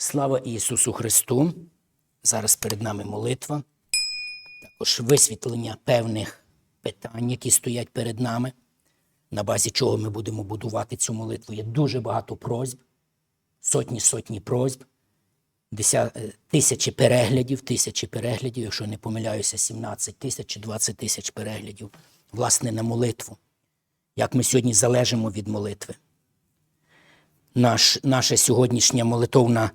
Слава Ісусу Христу! Зараз перед нами молитва, також висвітлення певних питань, які стоять перед нами, на базі чого ми будемо будувати цю молитву. Є дуже багато просьб, сотні сотні просьб, е, тисячі переглядів, тисячі переглядів, якщо не помиляюся, 17 тисяч чи 20 тисяч переглядів, власне, на молитву. Як ми сьогодні залежимо від молитви наш, наша сьогоднішня молитовна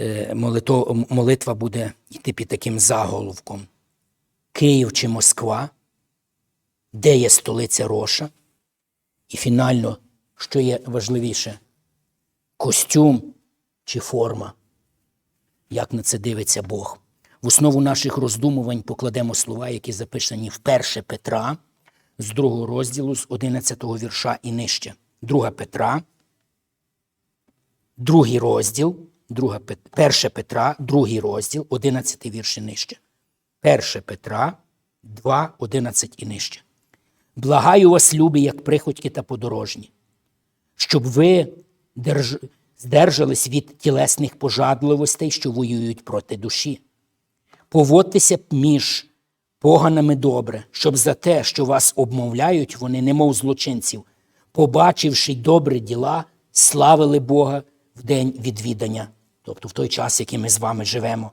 е, молито, молитва буде йти під таким заголовком: Київ чи Москва, де є столиця Роша? І фінально, що є важливіше, костюм чи форма? Як на це дивиться Бог? В основу наших роздумувань покладемо слова, які записані в 1 Петра з другого розділу, з 11 вірша і нижче. 2 Петра, другий розділ, друга, Пет- 1 Петра, другий розділ, 11 вірш і нижче. 1 Петра 2, 11 і нижче. Благаю вас, любі, як приходьки та подорожні, щоб ви держ... здержались від тілесних пожадливостей, що воюють проти душі. Поводьтеся між поганими добре, щоб за те, що вас обмовляють, вони, немов злочинців, побачивши добрі діла, славили Бога в день відвідання, тобто в той час, який ми з вами живемо.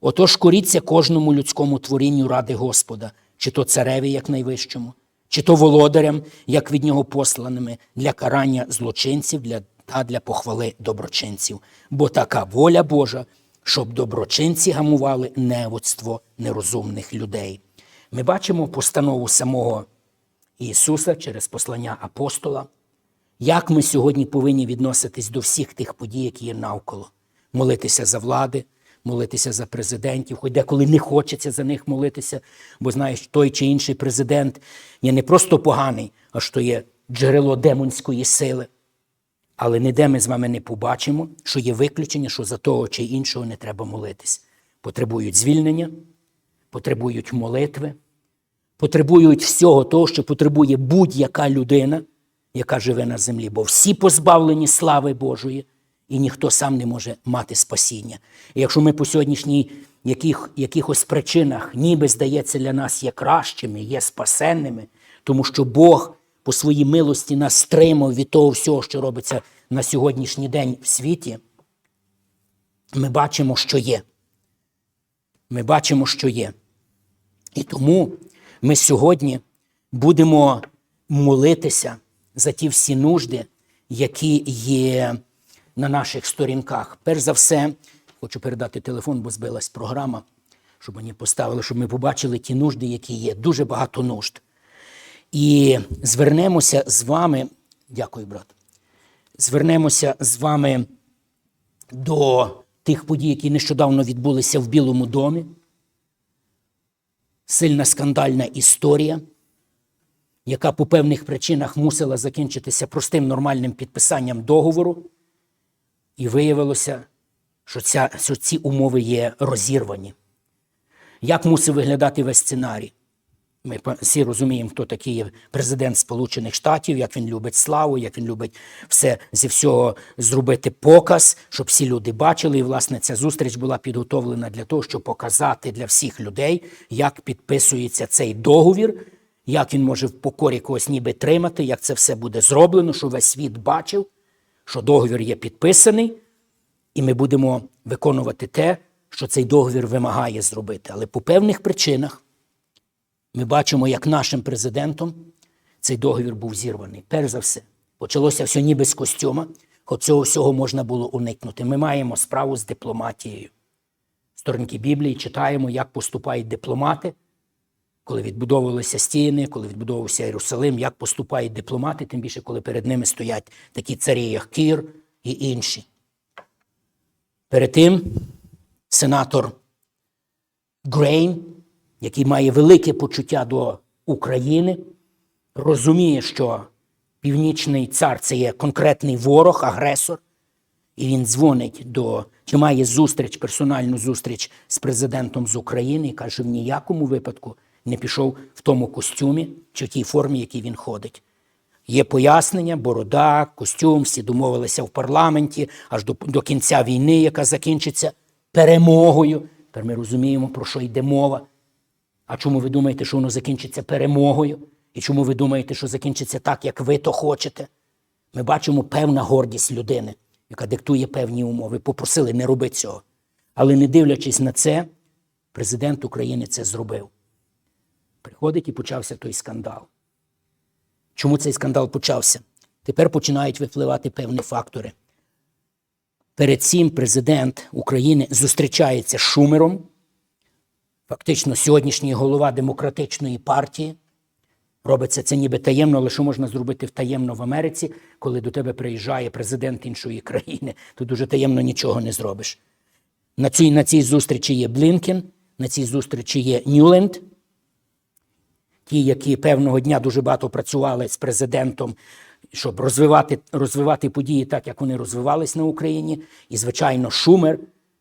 Отож коріться кожному людському творінню ради Господа, чи то цареві, як найвищому, чи то володарям, як від нього посланими, для карання злочинців для, та для похвали доброчинців. Бо така воля Божа, щоб доброчинці гамували неводство нерозумних людей. Ми бачимо постанову самого Ісуса через послання апостола, як ми сьогодні повинні відноситись до всіх тих подій, які є навколо, молитися за влади, молитися за президентів, хоч деколи не хочеться за них молитися, бо знаєш, той чи інший президент є не просто поганий, а що є джерело демонської сили. Але ніде ми з вами не побачимо, що є виключення, що за того чи іншого не треба молитись. Потребують звільнення, потребують молитви, потребують всього того, що потребує будь-яка людина, яка живе на землі, бо всі позбавлені слави Божої, і ніхто сам не може мати спасіння. І якщо ми по сьогоднішній яких, якихось причинах, ніби здається, для нас є кращими, є спасенними, тому що Бог по своїй милості нас стримав від того всього, що робиться на сьогоднішній день в світі, ми бачимо, що є. Ми бачимо, що є. І тому ми сьогодні будемо молитися за ті всі нужди, які є на наших сторінках. Перш за все, хочу передати телефон, бо збилась програма, щоб мені поставили, щоб ми побачили ті нужди, які є. Дуже багато нужд. І звернемося з вами. Дякую, брат. Звернемося з вами до тих подій, які нещодавно відбулися в Білому домі. Сильна скандальна історія, яка по певних причинах мусила закінчитися простим нормальним підписанням договору. І виявилося, що, ця, що ці умови є розірвані. Як мусив виглядати весь сценарій? Ми всі розуміємо, хто такий президент Сполучених Штатів, як він любить славу, як він любить все зі всього зробити показ, щоб всі люди бачили. І, власне, ця зустріч була підготовлена для того, щоб показати для всіх людей, як підписується цей договір, як він може в покорі когось ніби тримати, як це все буде зроблено, щоб весь світ бачив, що договір є підписаний, і ми будемо виконувати те, що цей договір вимагає зробити. Але по певних причинах. Ми бачимо, як нашим президентом цей договір був зірваний. Перш за все, почалося все ніби з костюма, хоч цього всього можна було уникнути. Ми маємо справу з дипломатією. Сторінки Біблії читаємо, як поступають дипломати, коли відбудовувалися стіни, коли відбудовувався Єрусалим, як поступають дипломати, тим більше, коли перед ними стоять такі царі, як Кір і інші. Перед тим сенатор Грейн, який має велике почуття до України, розуміє, що північний цар це є конкретний ворог, агресор, і він дзвонить до чи має зустріч, персональну зустріч з президентом з України і каже: в ніякому випадку не пішов в тому костюмі чи в тій формі, в якій він ходить. Є пояснення, борода, костюм, всі домовилися в парламенті аж до, до кінця війни, яка закінчиться перемогою. Тепер ми розуміємо, про що йде мова. А чому ви думаєте, що воно закінчиться перемогою? І чому ви думаєте, що закінчиться так, як ви то хочете? Ми бачимо певна гордість людини, яка диктує певні умови. Попросили не робити цього. Але не дивлячись на це, президент України це зробив. Приходить і почався той скандал. Чому цей скандал почався? Тепер починають випливати певні фактори. Перед цим президент України зустрічається з Шумером, фактично сьогоднішній голова демократичної партії. Робиться це ніби таємно, але що можна зробити таємно в Америці, коли до тебе приїжджає президент іншої країни, то дуже таємно нічого не зробиш. На цій, на цій зустрічі є Блінкен, на цій зустрічі є Ньюленд, ті, які певного дня дуже багато працювали з президентом, щоб розвивати, розвивати події так, як вони розвивались на Україні. І, звичайно, Шумер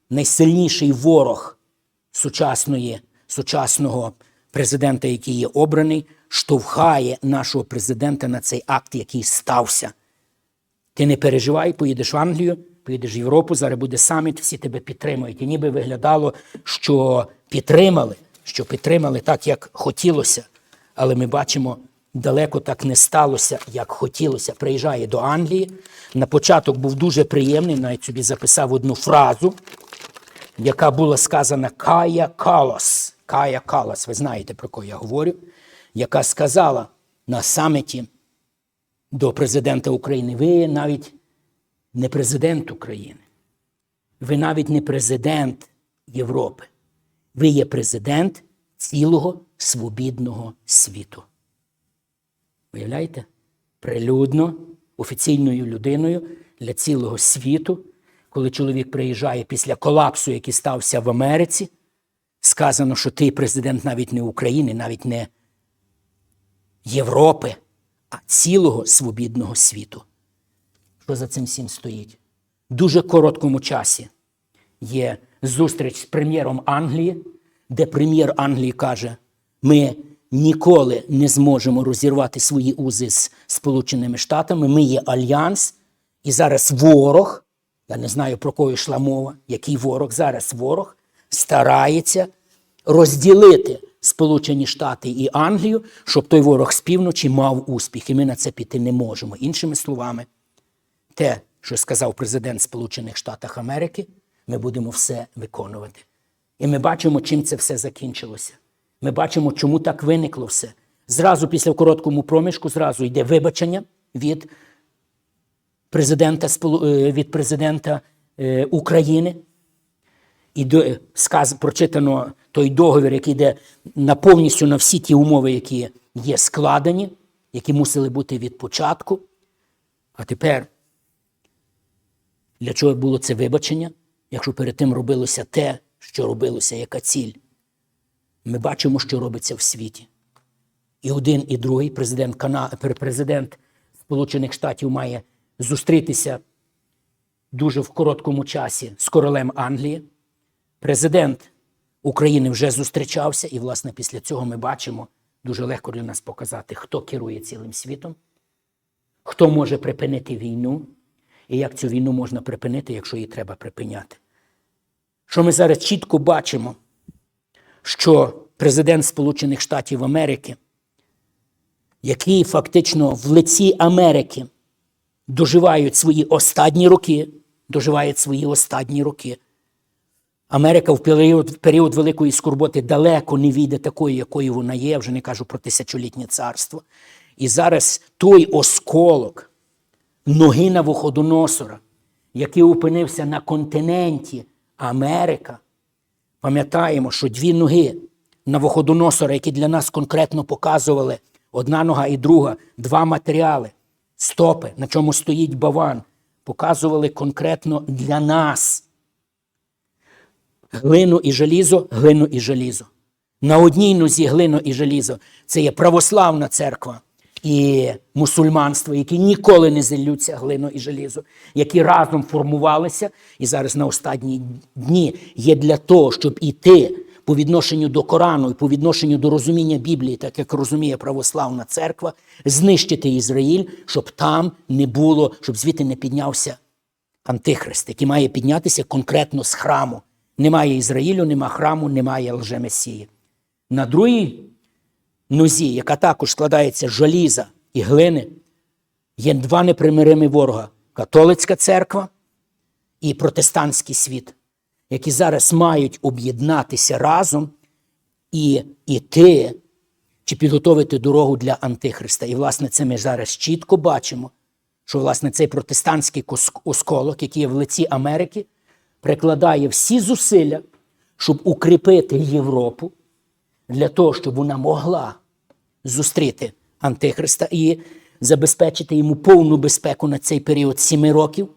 найсильніший ворог сучасної, сучасного президента, який є обраний, штовхає нашого президента на цей акт, який стався. Ти не переживай, поїдеш в Англію, поїдеш в Європу, зараз буде саміт, всі тебе підтримують. І ніби виглядало, що підтримали, що підтримали так, як хотілося. Але ми бачимо, далеко так не сталося, як хотілося. Приїжджає до Англії. На початок був дуже приємний, навіть собі записав одну фразу, яка була сказана Кая Калас. Кая Калас, ви знаєте, про кого я говорю, яка сказала на саміті до президента України: ви навіть не президент України, ви навіть не президент Європи, ви є президент цілого свобідного світу. Уявляєте? Прилюдно, офіційною людиною для цілого світу, коли чоловік приїжджає після колапсу, який стався в Америці, сказано, що ти президент навіть не України, навіть не Європи, а цілого свобідного світу. Що за цим всім стоїть? В дуже короткому часі є зустріч з прем'єром Англії, де прем'єр Англії каже: ми ніколи не зможемо розірвати свої узи з Сполученими Штатами. Ми є альянс, і зараз ворог, я не знаю про кого йшла мова, який ворог, зараз ворог старається розділити Сполучені Штати і Англію, щоб той ворог з півночі мав успіх. І ми на це піти не можемо. Іншими словами, те, що сказав президент Сполучених Штатів Америки, ми будемо все виконувати. І ми бачимо, чим це все закінчилося. Ми бачимо, чому так виникло все. Зразу після короткому проміжку, зразу йде вибачення від президента, е, від президента е, України. І е, сказ, прочитано той договір, який йде на повністю на всі ті умови, які є складені, які мусили бути від початку. А тепер для чого було це вибачення, якщо перед тим робилося те, що робилося, яка ціль? Ми бачимо, що робиться в світі. І один, і другий президент, Кана... президент Сполучених Штатів має зустрітися дуже в короткому часі з королем Англії. Президент України вже зустрічався, і, власне, після цього ми бачимо дуже легко для нас показати, хто керує цілим світом, хто може припинити війну, і як цю війну можна припинити, якщо її треба припиняти. Що ми зараз чітко бачимо, що президент Сполучених Штатів Америки, який фактично в лиці Америки доживають свої останні роки, доживають свої останні роки. Америка в період, в період Великої скорботи далеко не війде такою, якою вона є, вже не кажу про тисячолітнє царство. І зараз той осколок ноги Навуходоносора, який опинився на континенті Америка, пам'ятаємо, що дві ноги Навуходоносора, які для нас конкретно показували одна нога і друга, два матеріали, стопи, на чому стоїть баван, показували конкретно для нас. Глину і желізо, глину і желізо. На одній нозі глину і желізо. Це є православна церква і мусульманство, які ніколи не зіллються глину і желізо, які разом формувалися і зараз на останні дні є для того, щоб іти по відношенню до Корану і по відношенню до розуміння Біблії, так як розуміє православна церква, знищити Ізраїль, щоб там не було, щоб звідти не піднявся Антихрист, який має піднятися конкретно з храму. Немає Ізраїлю, нема храму, немає лжемесії. На другій нозі, яка також складається з желіза і глини, є два непримиримі ворога католицька церква і протестантський світ, які зараз мають об'єднатися разом і йти чи підготовити дорогу для Антихриста. І, власне, це ми зараз чітко бачимо, що власне цей протестантський осколок, який є в лиці Америки, прикладає всі зусилля, щоб укріпити Європу для того, щоб вона могла зустріти Антихриста і забезпечити йому повну безпеку на цей період сіми років.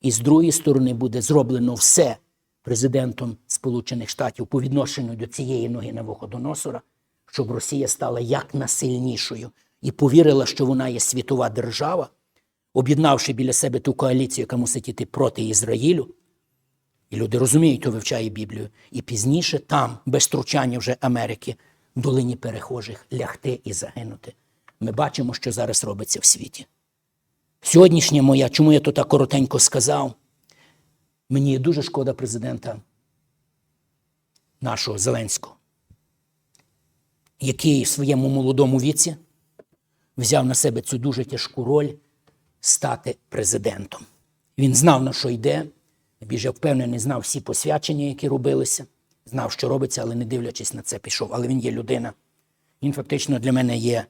І з другої сторони буде зроблено все президентом Сполучених Штатів по відношенню до цієї ноги Навуходоносора, щоб Росія стала як насильнішою і повірила, що вона є світова держава, об'єднавши біля себе ту коаліцію, яка мусить іти проти Ізраїлю. І люди розуміють, хто вивчає Біблію. І пізніше там, без втручання вже Америки, в долині перехожих лягти і загинути. Ми бачимо, що зараз робиться в світі. Сьогоднішня моя, чому я то так коротенько сказав, мені дуже шкода президента нашого Зеленського, який в своєму молодому віці взяв на себе цю дуже тяжку роль стати президентом. Він знав, на що йде. Я більше впевнений, знав всі посвячення, які робилися, знав, що робиться, але не дивлячись на це, пішов. Але він є людина. Він фактично для мене є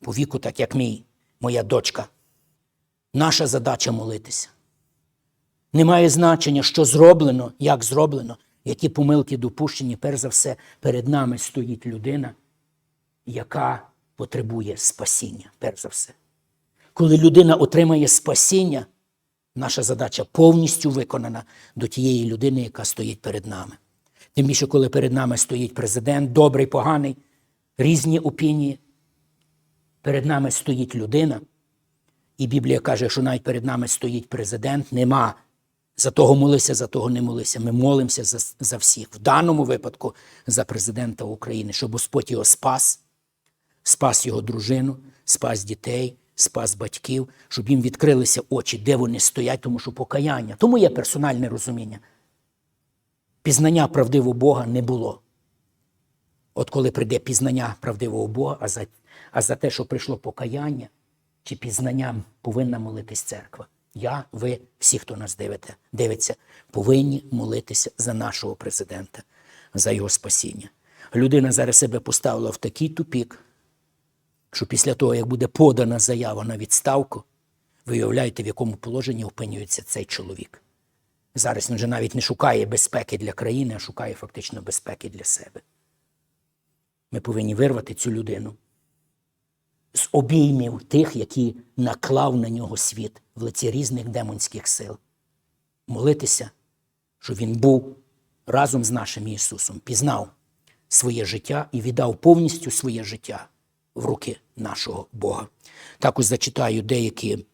по віку, так як мій, моя дочка. Наша задача молитися. Немає значення, що зроблено, як зроблено, які помилки допущені. Перш за все, перед нами стоїть людина, яка потребує спасіння. Перш за все. Коли людина отримає спасіння, наша задача повністю виконана до тієї людини, яка стоїть перед нами. Тим більше, коли перед нами стоїть президент, добрий, поганий, різні опінії. Перед нами стоїть людина, і Біблія каже, що навіть перед нами стоїть президент, нема. За того молися, за того не молися. Ми молимося за, за всіх. В даному випадку за президента України, щоб Господь його спас, спас його дружину, спас дітей, спас батьків, щоб їм відкрилися очі, де вони стоять, тому що покаяння. Тому є персональне розуміння. Пізнання правдивого Бога не було. От коли прийде пізнання правдивого Бога, а за, а за те, що прийшло покаяння чи пізнанням повинна молитись церква. Я, ви, всі, хто нас дивите, дивиться, повинні молитися за нашого президента, за його спасіння. Людина зараз себе поставила в такий тупік, що після того, як буде подана заява на відставку, ви уявляєте, в якому положенні опинюється цей чоловік. Зараз він вже навіть не шукає безпеки для країни, а шукає фактично безпеки для себе. Ми повинні вирвати цю людину з обіймів тих, які наклав на нього світ в лиці різних демонських сил. Молитися, щоб він був разом з нашим Ісусом, пізнав своє життя і віддав повністю своє життя в руки нашого Бога. Також зачитаю деякі,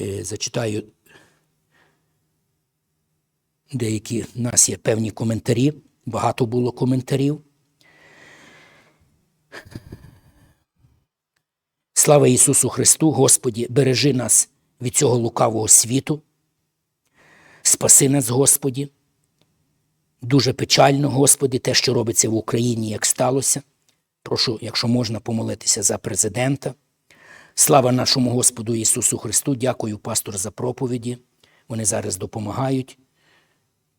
е, зачитаю деякі, у нас є певні коментарі, багато було коментарів. Слава Ісусу Христу, Господі, бережи нас від цього лукавого світу. Спаси нас, Господі. Дуже печально, Господи, те, що робиться в Україні, як сталося. Прошу, якщо можна, помолитися за президента. Слава нашому Господу Ісусу Христу. Дякую, пастор, за проповіді. Вони зараз допомагають.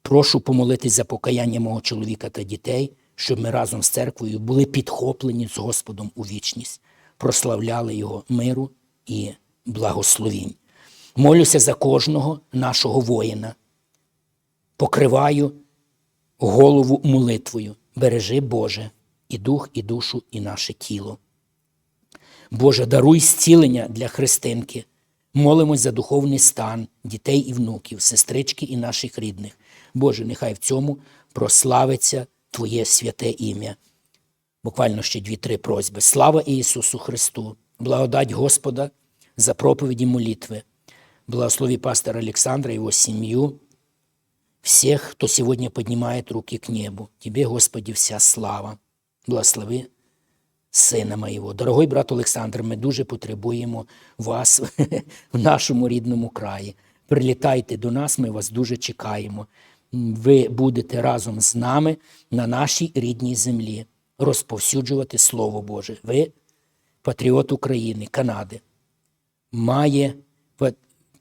Прошу помолитись за покаяння мого чоловіка та дітей, щоб ми разом з церквою були підхоплені з Господом у вічність, прославляли Його миру і благословінь. Молюся за кожного нашого воїна. Покриваю голову молитвою. Бережи, Боже, і дух, і душу, і наше тіло. Боже, даруй зцілення для христинки. Молимось за духовний стан дітей і внуків, сестрички і наших рідних. Боже, нехай в цьому прославиться Твоє святе ім'я. Буквально ще дві-три просьби. Слава Ісусу Христу! Благодать Господа за проповіді молитви. Благослови пастора Олександра, його сім'ю, всех, кто сегодня поднимает руки к небу. Тебе, Господи, вся слава. Благослови сина моєго. Дорогой брат Олександр, ми дуже потребуємо вас в нашому рідному краї. Прилітайте до нас, ми вас дуже чекаємо. Ви будете разом з нами на нашій рідній землі розповсюджувати Слово Боже. Ви патріот України, Канади. Має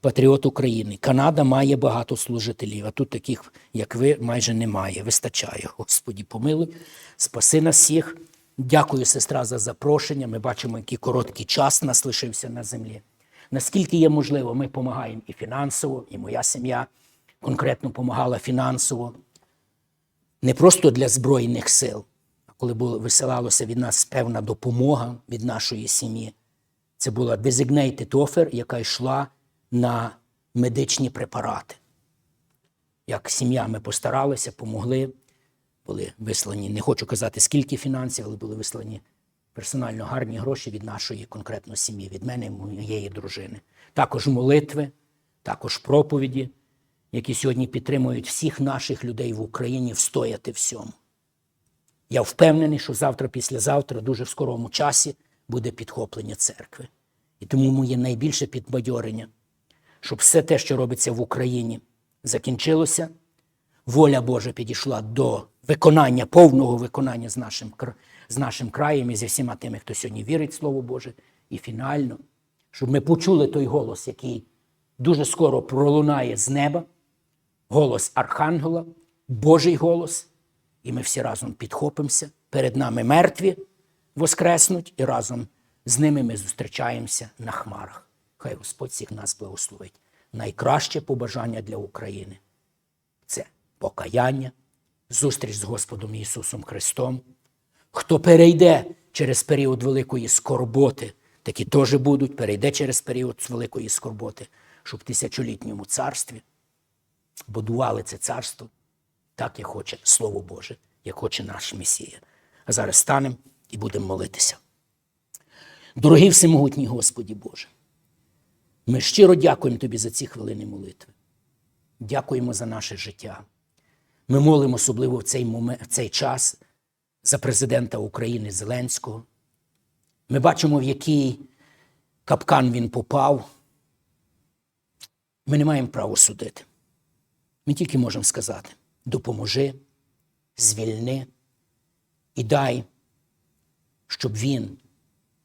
патріот України. Канада має багато служителів, а тут таких, як ви, майже немає. Вистачає. Господі, помилуй. Спаси нас всіх. Дякую, сестра, за запрошення. Ми бачимо, який короткий час нас лишився на землі. Наскільки є можливо, ми допомагаємо і фінансово, і моя сім'я конкретно допомагала фінансово. Не просто для Збройних сил, а коли було, висилалося від нас певна допомога від нашої сім'ї. Це була designated offer, яка йшла на медичні препарати. Як сім'я ми постаралися, помогли, були вислані, не хочу казати, скільки фінансів, але були вислані персонально гарні гроші від нашої конкретно сім'ї, від мене і моєї дружини. Також молитви, також проповіді, які сьогодні підтримують всіх наших людей в Україні встояти всьому. Я впевнений, що завтра, післязавтра, дуже в скорому часі буде підхоплення церкви. І тому моє найбільше підбадьорення, щоб все те, що робиться в Україні, закінчилося, воля Божа підійшла до виконання, повного виконання з нашим, з нашим краєм і зі всіма тими, хто сьогодні вірить в Слово Боже. І фінально, щоб ми почули той голос, який дуже скоро пролунає з неба, голос Архангела, Божий голос, і ми всі разом підхопимося. Перед нами мертві воскреснуть, і разом з ними ми зустрічаємося на хмарах. Хай Господь всіх нас благословить. Найкраще побажання для України це покаяння, зустріч з Господом Ісусом Христом. Хто перейде через період великої скорботи, такі теж будуть, перейде через період великої скорботи, щоб в тисячолітньому царстві будували це царство так, як хоче Слово Боже, як хоче наш Месія. А зараз станемо і будемо молитися. Дорогий всемогутній Господі Боже, ми щиро дякуємо Тобі за ці хвилини молитви. Дякуємо за наше життя. Ми молимо особливо в цей, момент, в цей час за президента України Зеленського. Ми бачимо, в який капкан він попав. Ми не маємо права судити. Ми тільки можемо сказати: допоможи, звільни і дай, щоб він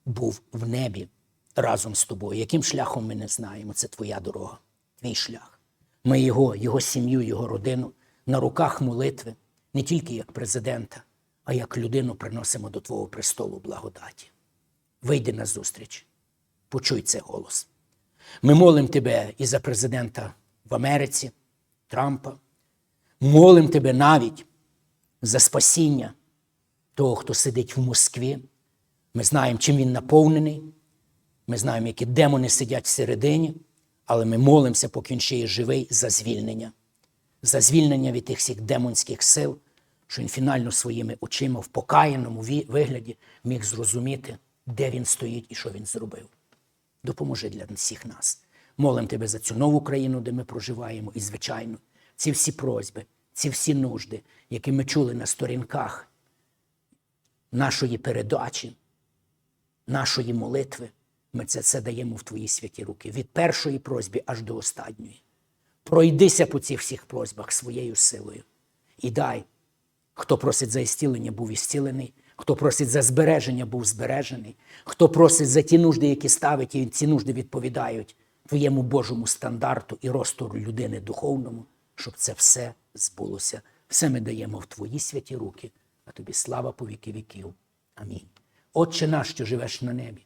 був в небі разом з тобою. Яким шляхом ми не знаємо, це твоя дорога, твій шлях. Ми його, його сім'ю, його родину на руках молитви, не тільки як президента, а як людину приносимо до Твого престолу благодаті. Вийди на зустріч, почуй цей голос. Ми молимо Тебе і за президента в Америці, Трампа. Молимо Тебе навіть за спасіння того, хто сидить в Москві. Ми знаємо, чим він наповнений. Ми знаємо, які демони сидять всередині, але ми молимося, поки він ще є живий, за звільнення, за звільнення від тих всіх демонських сил, що він фінально своїми очима в покаяному вигляді міг зрозуміти, де він стоїть і що він зробив. Допоможи для всіх нас. Молим тебе за цю нову країну, де ми проживаємо, і, звичайно, ці всі просьби, ці всі нужди, які ми чули на сторінках нашої передачі, нашої молитви, ми це все даємо в твої святі руки. Від першої просьби аж до останньої. Пройдися по цих всіх просьбах своєю силою. І дай, хто просить за істілення, був істілений, хто просить за збереження, був збережений, хто просить за ті нужди, які ставить, і ці нужди відповідають твоєму Божому стандарту і росту людини духовному, щоб це все збулося. Все ми даємо в твої святі руки, а тобі слава по віки віків. Амінь. Отче наш, що живеш на небі,